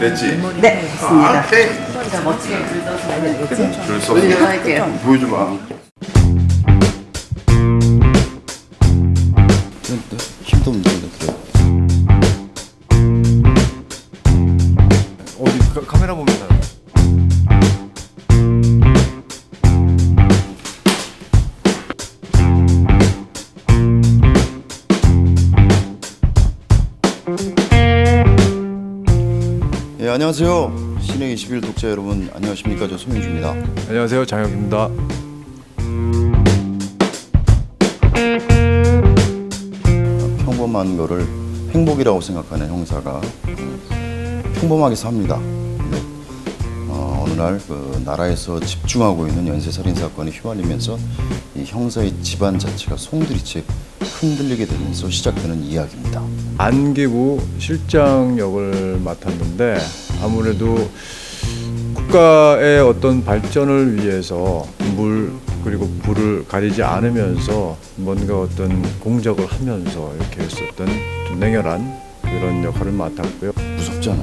됐지? 네, 됐습니다. 아, 오케이. 진짜 멋지게 긁어서 줄 서. 올려할게요. 보여줘봐. 힘도 문제인데 그래. 어디 카, 카메라 보면서 안녕하세요. 신의 21 독자 여러분 안녕하십니까 저 송민주입니다. 안녕하세요 장혁입니다. 평범한 거를 행복이라고 생각하는 형사가 음, 평범하게 삽니다. 근데 어, 어느 날그 나라에서 집중하고 있는 연쇄살인 사건에 휘말리면서 이 형사의 집안 자체가 송두리째 흔들리게 되면서 시작되는 이야기입니다. 안기부 실장 역을 맡았는데 아무래도 국가의 어떤 발전을 위해서 물 그리고 불을 가리지 않으면서 뭔가 어떤 공적을 하면서 이렇게 했었던 좀 냉혈한 그런 역할을 맡았고요. 무섭잖아.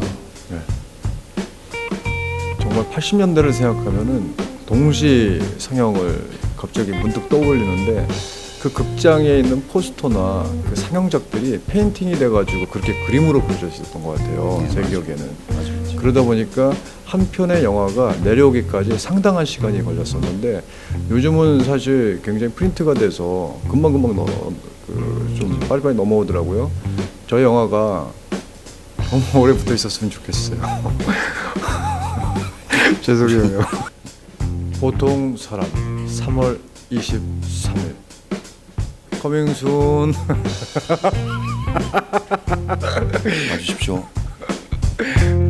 정말 80년대를 생각하면은 동시 상영을 갑자기 문득 떠올리는데 그 극장에 있는 포스터나 그 상영작들이 페인팅이 돼가지고 그렇게 그림으로 그려져 있었던 것 같아요. 네, 제. 기억에는. 그러다 보니까 한 편의 영화가 내려오기까지 상당한 시간이 걸렸었는데 요즘은 사실 굉장히 프린트가 돼서 금방금방 그좀 빨리빨리 넘어오더라고요. 저 영화가 너무 오래 붙어 있었으면 좋겠어요. 죄송해요. 보통 사람 3월 23일 커밍 순 와주십시오.